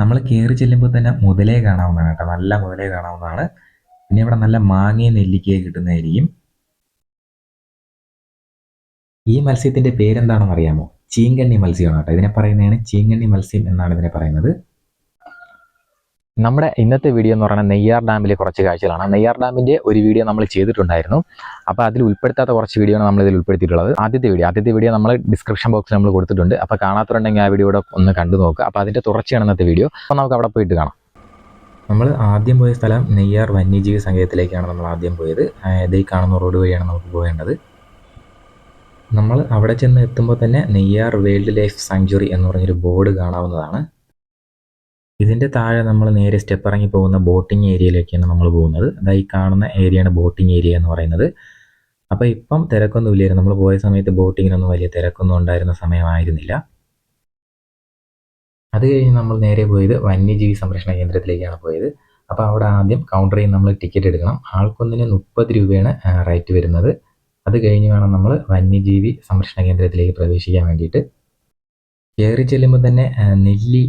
നമ്മൾ കയറി ചെല്ലുമ്പോൾ തന്നെ മുതലേ കാണാവുന്നതാണ് കേട്ടോ. നല്ല മുതലേ കാണാവുന്നതാണ്. പിന്നെ ഇവിടെ നല്ല മാങ്ങയും നെല്ലിക്കയും കിട്ടുന്നതായിരിക്കും. ഈ മത്സ്യത്തിന്റെ പേരെന്താണെന്ന് അറിയാമോ? ചീങ്കണ്ണി മത്സ്യമാണ് കേട്ടോ. ഇതിനെ പറയുന്നതാണ് ചീങ്കണ്ണി മത്സ്യം എന്നാണ് ഇതിനെ പറയുന്നത്. നമ്മുടെ ഇന്നത്തെ വീഡിയോ എന്ന് പറയുന്നത് നെയ്യാർ ഡാമിലെ കുറച്ച് കാഴ്ചകളാണ്. നെയ്യാർ ഡാമിന്റെ ഒരു വീഡിയോ നമ്മൾ ചെയ്തിട്ടുണ്ടായിരുന്നു. അപ്പോൾ അതിൽ ഉൾപ്പെടുത്താത്ത കുറച്ച് വീഡിയോ ആണ് നമ്മൾ ഇതിൽ ഉൾപ്പെടുത്തിയിട്ടുള്ളത്. ആദ്യത്തെ വീഡിയോ ആദ്യത്തെ വീഡിയോ നമ്മൾ ഡിസ്ക്രിപ്ഷൻ ബോക്സിൽ നമ്മൾ കൊടുത്തിട്ടുണ്ട്. അപ്പോൾ കാണാത്തുണ്ടെങ്കിൽ ആ വീഡിയോ കൂടെ ഒന്ന് കണ്ടു നോക്കുക. അപ്പോൾ അതിന്റെ തുടർച്ചയാണ് ഇന്നത്തെ വീഡിയോ അപ്പോൾ നമുക്ക് അവിടെ പോയിട്ട് കാണാം. നമ്മൾ ആദ്യം പോയ സ്ഥലം നെയ്യാർ വന്യജീവി സങ്കേതത്തിലേക്കാണ് നമ്മൾ ആദ്യം പോയത്. ഈ കാണുന്ന റോഡ് വഴിയാണ് നമുക്ക് പോകേണ്ടത്. നമ്മൾ അവിടെ ചെന്ന് എത്തുമ്പോൾ തന്നെ നെയ്യാർ വേൾഡ് ലൈഫ് സാങ്ച്വറി എന്ന് പറഞ്ഞൊരു ബോർഡ് കാണാവുന്നതാണ്. ഇതിന്റെ താഴെ നമ്മൾ നേരെ സ്റ്റെപ്പ് ഇറങ്ങി പോകുന്ന ബോട്ടിംഗ് ഏരിയയിലേക്കാണ് നമ്മൾ പോകുന്നത്. അതായത് ഈ കാണുന്ന ഏരിയയാണ് ബോട്ടിംഗ് ഏരിയ എന്ന് പറയുന്നത്. അപ്പോൾ ഇപ്പം തിരക്കൊന്നും ഇല്ലായിരുന്നു. നമ്മൾ പോയ സമയത്ത് ബോട്ടിങ്ങിനൊന്നും വലിയ തിരക്കൊന്നും ഉണ്ടായിരുന്ന സമയമായിരുന്നില്ല. അത് കഴിഞ്ഞ് നമ്മൾ നേരെ പോയത് വന്യജീവി സംരക്ഷണ കേന്ദ്രത്തിലേക്കാണ് പോയത്. അപ്പോൾ അവിടെ ആദ്യം കൗണ്ടറിൽ നമ്മൾ ടിക്കറ്റ് എടുക്കണം. ആൾക്കൊന്നിന് മുപ്പത് രൂപയാണ് റേറ്റ് വരുന്നത്. അത് കഴിഞ്ഞ് വേണം നമ്മൾ വന്യജീവി സംരക്ഷണ കേന്ദ്രത്തിലേക്ക് പ്രവേശിക്കാൻ വേണ്ടിയിട്ട്. കയറി ചെല്ലുമ്പോൾ തന്നെ നെല്ലി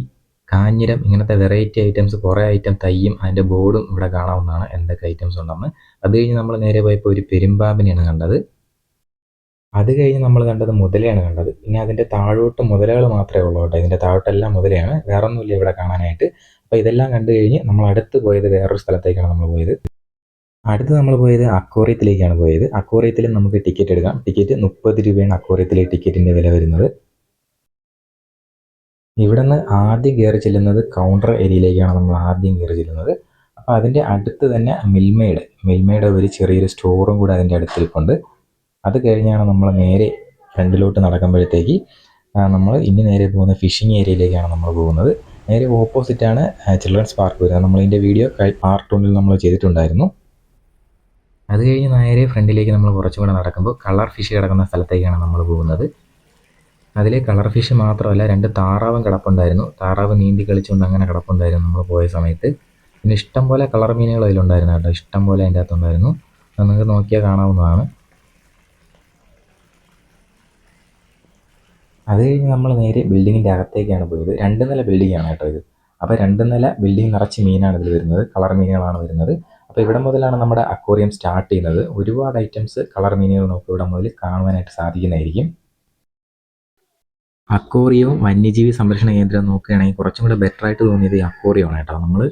കാഞ്ഞിരം ഇങ്ങനത്തെ വെറൈറ്റി ഐറ്റംസ് കുറേ ഐറ്റം തയ്യും അതിന്റെ ബോർഡും ഇവിടെ കാണാവുന്നതാണ് എന്തൊക്കെ ഐറ്റംസ് ഉണ്ടെന്ന്. അത് കഴിഞ്ഞ് നമ്മൾ നേരെ പോയപ്പോൾ ഒരു പെരുമ്പാമ്പിനെയാണ് കണ്ടത്. അത് കഴിഞ്ഞ് നമ്മൾ കണ്ടത് മുതലയാണ് കണ്ടത്. ഇനി അതിന്റെ താഴോട്ട് മുതലകൾ മാത്രമേ ഉള്ളൂ കേട്ടോ. ഇതിന്റെ താഴോട്ടെല്ലാം മുതലയാണ്. വേറെ ഒന്നുമില്ല ഇവിടെ കാണാനായിട്ട്. അപ്പോൾ ഇതെല്ലാം കണ്ടു കഴിഞ്ഞ് നമ്മൾ അടുത്ത് പോയത് വേറൊരു സ്ഥലത്തേക്കാണ് നമ്മൾ പോയത്. അടുത്ത് നമ്മൾ പോയത് അക്വോറിയത്തിലേക്കാണ് പോയത്. അക്വോറിയത്തിൽ നമുക്ക് ടിക്കറ്റ് എടുക്കാം. ടിക്കറ്റ് മുപ്പത് രൂപയാണ് അക്വോറിയത്തിലെ ടിക്കറ്റിന്റെ വില വരുന്നത്. ഇവിടെ നിന്ന് ആദ്യം കയറി ചെല്ലുന്നത് കൗണ്ടർ ഏരിയയിലേക്കാണ് നമ്മൾ ആദ്യം കയറി ചെല്ലുന്നത്. അപ്പോൾ അതിന്റെ അടുത്ത് തന്നെ മിൽമയുടെ മിൽമയുടെ ഒരു ചെറിയൊരു സ്റ്റോറും കൂടെ അതിന്റെ അടുത്തിരിപ്പുണ്ട്. അത് കഴിഞ്ഞാണ് നമ്മൾ നേരെ ഫ്രണ്ടിലോട്ട് നടക്കുമ്പോഴത്തേക്ക് നമ്മൾ ഇനി നേരെ പോകുന്ന ഫിഷിംഗ് ഏരിയയിലേക്കാണ് നമ്മൾ പോകുന്നത്. നേരെ ഓപ്പോസിറ്റാണ് ചിൽഡ്രൻസ് പാർക്ക് വരുന്നത്. നമ്മളിതിന്റെ വീഡിയോ പാർട്ട് വണ്ണിൽ നമ്മൾ ചെയ്തിട്ടുണ്ടായിരുന്നു. അത് കഴിഞ്ഞ് നേരെ ഫ്രണ്ടിലേക്ക് നമ്മൾ കുറച്ചും കൂടെ നടക്കുമ്പോൾ കളർ ഫിഷ് കിടക്കുന്ന സ്ഥലത്തേക്കാണ് നമ്മൾ പോകുന്നത്. അതിൽ കളർ ഫിഷ് മാത്രമല്ല രണ്ട് താറാവും കിടപ്പുണ്ടായിരുന്നു. താറാവ് നീന്തി കളിച്ചുകൊണ്ട് അങ്ങനെ കിടപ്പുണ്ടായിരുന്നു നമ്മൾ പോയ സമയത്ത്. പിന്നെ ഇഷ്ടം പോലെ കളർ മീനുകൾ അതിലുണ്ടായിരുന്നു കേട്ടോ. ഇഷ്ടം പോലെ അതിന്റെ അകത്തുണ്ടായിരുന്നു. അത് നിങ്ങൾക്ക് നോക്കിയാൽ കാണാവുന്നതാണ്. അത് കഴിഞ്ഞ് നമ്മൾ നേരെ ബിൽഡിങ്ങിന്റെ അകത്തേക്കാണ് പോയത്. രണ്ട് നില ബിൽഡിംഗ് ആണ് കേട്ടോ ഇത്. അപ്പോൾ രണ്ട് നില ബിൽഡിംഗ് നിറച്ച് മീനാണ് ഇതിൽ വരുന്നത്. കളർ മീനുകളാണ് വരുന്നത്. അപ്പോൾ ഇവിടെ മുതലാണ് നമ്മുടെ അക്വേറിയം സ്റ്റാർട്ട് ചെയ്യുന്നത്. ഒരുപാട് ഐറ്റംസ് കളർ മീനുകൾ നമുക്ക് ഇവിടെ മുതൽ കാണുവാനായിട്ട് സാധിക്കുന്നതായിരിക്കും. അക്വേറിയവും വന്യജീവി സംരക്ഷണ കേന്ദ്രം നോക്കുകയാണെങ്കിൽ കുറച്ചും കൂടെ ബെറ്റർ ആയിട്ട് തോന്നിയത് ഈ ആണ് കേട്ടോ. നമ്മൾ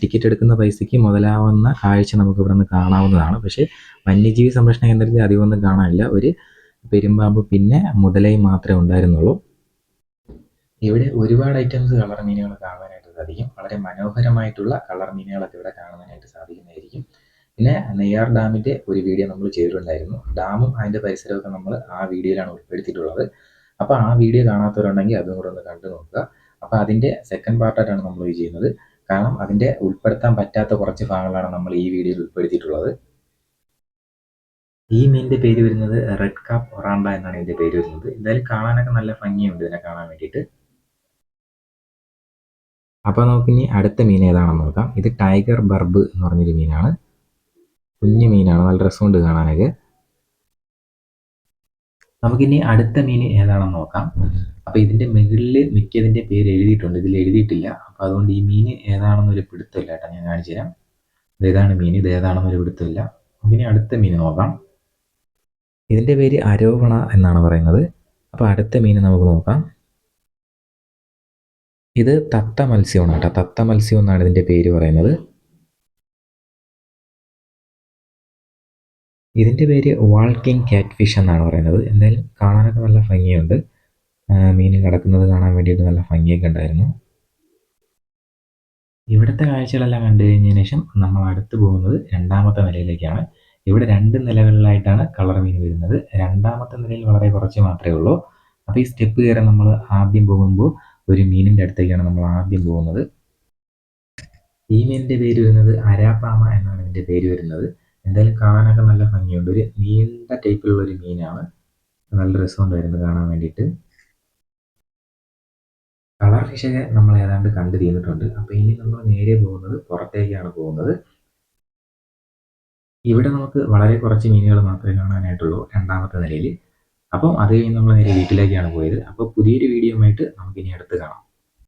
ടിക്കറ്റ് എടുക്കുന്ന പൈസയ്ക്ക് മുതലാവുന്ന കാഴ്ച നമുക്ക് ഇവിടെ നിന്ന് കാണാവുന്നതാണ്. പക്ഷേ വന്യജീവി സംരക്ഷണ കേന്ദ്രത്തിൽ അധികമൊന്നും കാണാനില്ല. ഒരു പെരുമ്പാമ്പ് പിന്നെ മുതലയും മാത്രമേ ഉണ്ടായിരുന്നുള്ളൂ. ഇവിടെ ഒരുപാട് ഐറ്റംസ് കളർ മീനുകൾ കാണാനായിട്ട് സാധിക്കും. വളരെ മനോഹരമായിട്ടുള്ള കളർ മീനുകളൊക്കെ ഇവിടെ കാണാനായിട്ട് സാധിക്കുന്നതായിരിക്കും. പിന്നെ നെയ്യാർ ഡാമിന്റെ ഒരു വീഡിയോ നമ്മൾ ചെയ്തിട്ടുണ്ടായിരുന്നു. ഡാമും അതിന്റെ പരിസരമൊക്കെ നമ്മൾ ആ വീഡിയോയിലാണ് ഉൾപ്പെടുത്തിയിട്ടുള്ളത്. അപ്പോൾ ആ വീഡിയോ കാണാത്തവരുണ്ടെങ്കിൽ അതും കൂടെ ഒന്ന് കണ്ടു നോക്കുക. അപ്പോൾ അതിന്റെ സെക്കൻഡ് പാർട്ടായിട്ടാണ് നമ്മൾ ഇത് ചെയ്യുന്നത്. കാരണം അതിന്റെ ഉൾപ്പെടുത്താൻ പറ്റാത്ത കുറച്ച് ഭാഗങ്ങളാണ് നമ്മൾ ഈ വീഡിയോയിൽ ഉൾപ്പെടുത്തിയിട്ടുള്ളത്. ഈ മീനിന്റെ പേര് വരുന്നത് റെഡ് കാപ്പ് ഒറാണ്ട എന്നാണ് ഇതിന്റെ പേര് വരുന്നത്. എന്തായാലും കാണാനൊക്കെ നല്ല ഭംഗിയുണ്ട് ഇതിനെ കാണാൻ വേണ്ടിയിട്ട്. അപ്പോൾ നമുക്കിനി അടുത്ത മീൻ ഏതാണെന്ന് നോക്കാം. ഇത് ടൈഗർ ബർബ് എന്ന് പറഞ്ഞൊരു മീനാണ്. കുഞ്ഞു മീനാണ്. നല്ല രസമുണ്ട് കാണാനൊക്കെ. നമുക്കിനി അടുത്ത മീൻ ഏതാണെന്ന് നോക്കാം. അപ്പോൾ ഇതിന്റെ മുകളിൽ മിക്കതിന്റെ പേര് എഴുതിയിട്ടുണ്ട്. ഇതിൽ എഴുതിയിട്ടില്ല. അപ്പോൾ അതുകൊണ്ട് ഈ മീൻ ഏതാണെന്നൊരു പിടുത്തമില്ല കേട്ടോ. ഞാൻ കാണിച്ചു തരാം. ഇത് ഏതാണ് മീൻ ഇത് ഏതാണെന്നൊരു പിടുത്തമില്ല. നമുക്കിനി അടുത്ത മീൻ നോക്കാം. ഇതിന്റെ പേര് അരോവണ എന്നാണ് പറയുന്നത്. അപ്പോൾ അടുത്ത മീൻ നമുക്ക് നോക്കാം. ഇത് തത്ത മത്സ്യമാണ് കേട്ടോ. തത്ത മത്സ്യം എന്നാണ് ഇതിന്റെ പേര് പറയുന്നത്. ഇതിന്റെ പേര് വാൾക്കിംഗ് ക്യാറ്റ് ഫിഷ് എന്നാണ് പറയുന്നത്. എന്തായാലും കാണാനൊക്കെ നല്ല ഭംഗിയുണ്ട്. മീൻ കിടക്കുന്നത് കാണാൻ വേണ്ടിയിട്ട് നല്ല ഭംഗിയൊക്കെ ഉണ്ടായിരുന്നു. ഇവിടുത്തെ കാഴ്ചകളെല്ലാം കണ്ടു കഴിഞ്ഞതിന് ശേഷം നമ്മൾ അടുത്ത് പോകുന്നത് രണ്ടാമത്തെ നിലയിലേക്കാണ്. ഇവിടെ രണ്ട് നിലകളിലായിട്ടാണ് കളർ മീൻ വരുന്നത്. രണ്ടാമത്തെ നിലയിൽ വളരെ കുറച്ച് മാത്രമേ ഉള്ളൂ. അപ്പോൾ ഈ സ്റ്റെപ്പ് കയറി നമ്മൾ ആദ്യം പോകുമ്പോൾ ഒരു മീനിന്റെ അടുത്തേക്കാണ് നമ്മൾ ആദ്യം പോകുന്നത്. ഈ മീനിന്റെ പേര് വരുന്നത് അരാപ്പാമ എന്നാണ് ഇതിന്റെ പേര് വരുന്നത്. എന്തായാലും കാണാനൊക്കെ നല്ല ഭംഗിയുണ്ട്. ഒരു നീണ്ട ടൈപ്പിലുള്ള ഒരു മീനാണ്. നല്ല രസമുണ്ടായിരുന്നു കാണാൻ വേണ്ടിയിട്ട്. കളർ ഫിഷൊക്കെ നമ്മൾ ഏതാണ്ട് കണ്ടു തീർന്നിട്ടുണ്ട്. അപ്പോൾ ഇനി നമ്മൾ നേരെ പോകുന്നത് പുറത്തേക്കാണ് പോകുന്നത്. ഇവിടെ നമുക്ക് വളരെ കുറച്ച് മീനുകൾ മാത്രമേ കാണാനായിട്ടുള്ളൂ രണ്ടാമത്തെ നിലയിൽ അപ്പം അത് കഴിഞ്ഞ് നമ്മൾ നേരെ വീട്ടിലേക്കാണ് പോയത്. അപ്പോൾ പുതിയൊരു വീഡിയോ ആയിട്ട് നമുക്ക് ഇനി അടുത്ത് കാണാം.